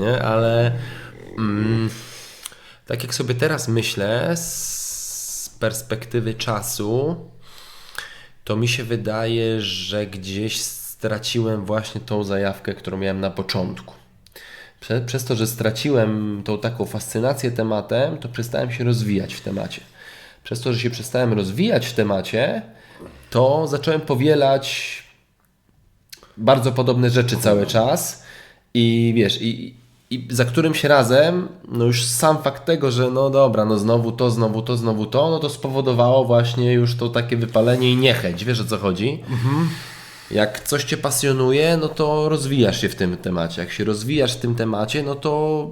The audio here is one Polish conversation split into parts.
nie? Ale mm, tak jak sobie teraz myślę z perspektywy czasu, to mi się wydaje, że gdzieś straciłem właśnie tą zajawkę, którą miałem na początku. Prze, przez to, że straciłem tą taką fascynację tematem, to przestałem się rozwijać w temacie. Przez to, że się przestałem rozwijać w temacie, to zacząłem powielać bardzo podobne rzeczy cały czas i wiesz, i, i za którymś razem, no już sam fakt tego, że no dobra, no znowu to, znowu to, znowu to, no to spowodowało właśnie już to takie wypalenie i niechęć, wiesz o co chodzi? Jak coś Cię pasjonuje, no to rozwijasz się w tym temacie. Jak się rozwijasz w tym temacie, no to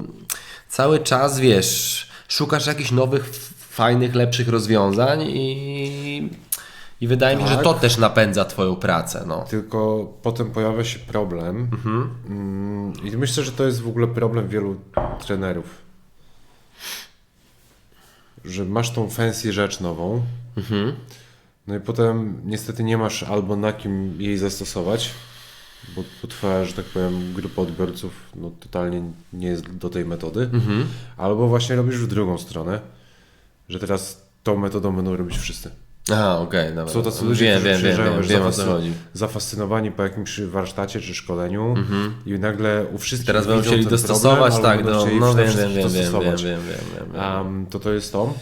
cały czas, wiesz, szukasz jakichś nowych, fajnych, lepszych rozwiązań i, i wydaje mi się, że Tak. to też napędza Twoją pracę, no. Tylko potem pojawia się problem. Mm, I myślę, że to jest w ogóle problem wielu trenerów. Że masz tą fancy rzecz nową. No i potem niestety nie masz albo na kim jej zastosować, bo, bo twoja, że tak powiem, grupa odbiorców no, totalnie nie jest do tej metody. Albo właśnie robisz w drugą stronę, że teraz tą metodą będą robić wszyscy. Aha, okej, dobra. Są tacy ludzie, wiem, którzy wiem, wiem, przyjeżdżają wiem, wiesz, wiem zafascy- chodzi. zafascynowani po jakimś warsztacie czy szkoleniu i nagle u wszystkich Teraz będą widzą chcieli ten dostosować, problem, tak, będą do, chcieli no wiem, wiem, wiem, wiem, wiem, dostosować. wiem, wiem, wiem. Um, to to jest to.